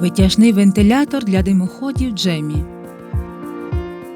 Витяжний вентилятор для димоходів Джемі.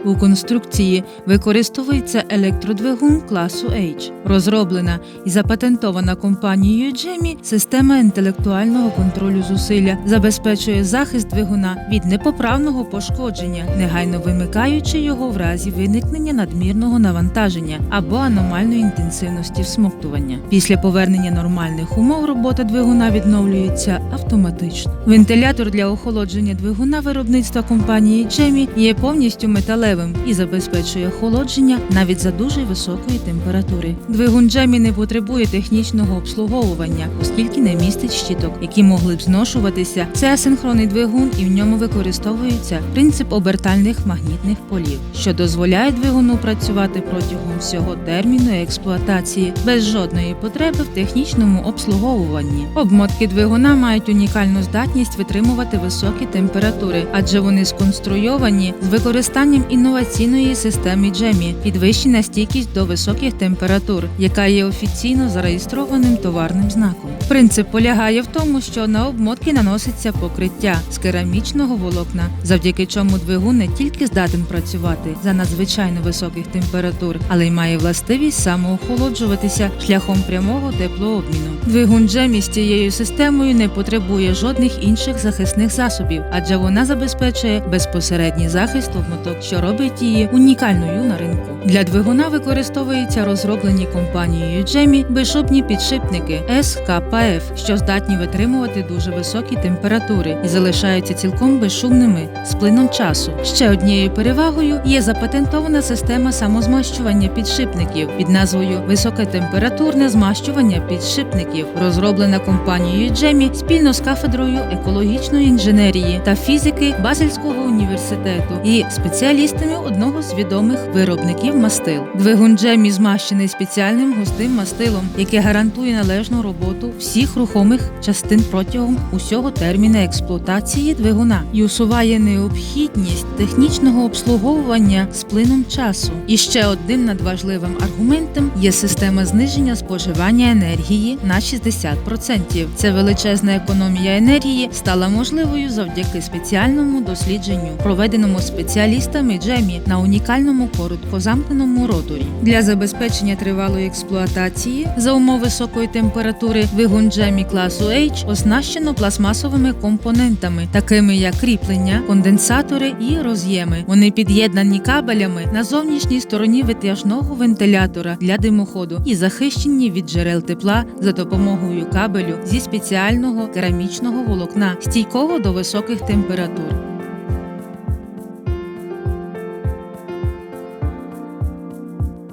У конструкції використовується електродвигун класу H. Розроблена і запатентована компанією Джемі система інтелектуального контролю зусилля забезпечує захист двигуна від непоправного пошкодження, негайно вимикаючи його в разі виникнення надмірного навантаження або аномальної інтенсивності всмоктування. Після повернення нормальних умов робота двигуна відновлюється автоматично. Вентилятор для охолодження двигуна виробництва компанії Джемі є повністю металевим і забезпечує охолодження навіть за дуже високої температури. Двигун Джемі не потребує технічного обслуговування, оскільки не містить щиток, які могли б зношуватися. Це асинхронний двигун, і в ньому використовується принцип обертальних магнітних полів, що дозволяє двигуну працювати протягом всього терміну експлуатації без жодної потреби в технічному обслуговуванні. Обмотки двигуна мають унікальну здатність витримувати високі температури, адже вони сконструйовані з використанням інноваційної системи Джемі, підвищена стійкість до високих температур, яка є офіційно зареєстрованим товарним знаком. Принцип полягає в тому, що на обмотки наноситься покриття з керамічного волокна, завдяки чому двигун не тільки здатен працювати за надзвичайно високих температур, але й має властивість самоохолоджуватися шляхом прямого теплообміну. Двигун Джемі з цією системою не потребує жодних інших захисних засобів, адже вона забезпечує безпосередній захист обмоток, що робить її унікальною на ринку. Для двигуна використовуються розроблені компанією Джемі безшумні підшипники СКПФ, що здатні витримувати дуже високі температури і залишаються цілком безшумними з плином часу. Ще однією перевагою є запатентована система самозмащування підшипників під назвою високотемпературне змащування підшипників, розроблена компанією Джемі спільно з кафедрою екологічної інженерії та фізики Базельського університету і спеціалістами одного з відомих виробників мастил. Двигун Джемі змащений спеціальним густим мастилом, яке гарантує належну роботу всіх рухомих частин протягом усього терміну експлуатації двигуна і усуває необхідність технічного обслуговування з плином часу. І ще одним надважливим аргументом є система зниження споживання енергії на 60%. Це величезна економія енергії стала можливою завдяки спеціальному дослідженню, проведеному спеціалістами Джемі на унікальному короткозамкненому роторі. Для забезпечення тривалої експлуатації за умов високої температури двигун Джемі класу H оснащено пластмасовими компонентами, такими як кріплення, конденсатори і роз'єми. Вони під'єднані кабелями на зовнішній стороні витяжного вентилятора для димоходу і захищені від джерел тепла за допомогою кабелю зі спеціального керамічного волокна, стійкого до високих температур.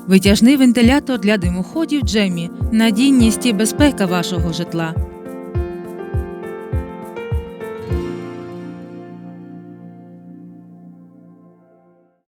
Витяжний вентилятор для димоходів Джемі, надійність і безпека вашого житла.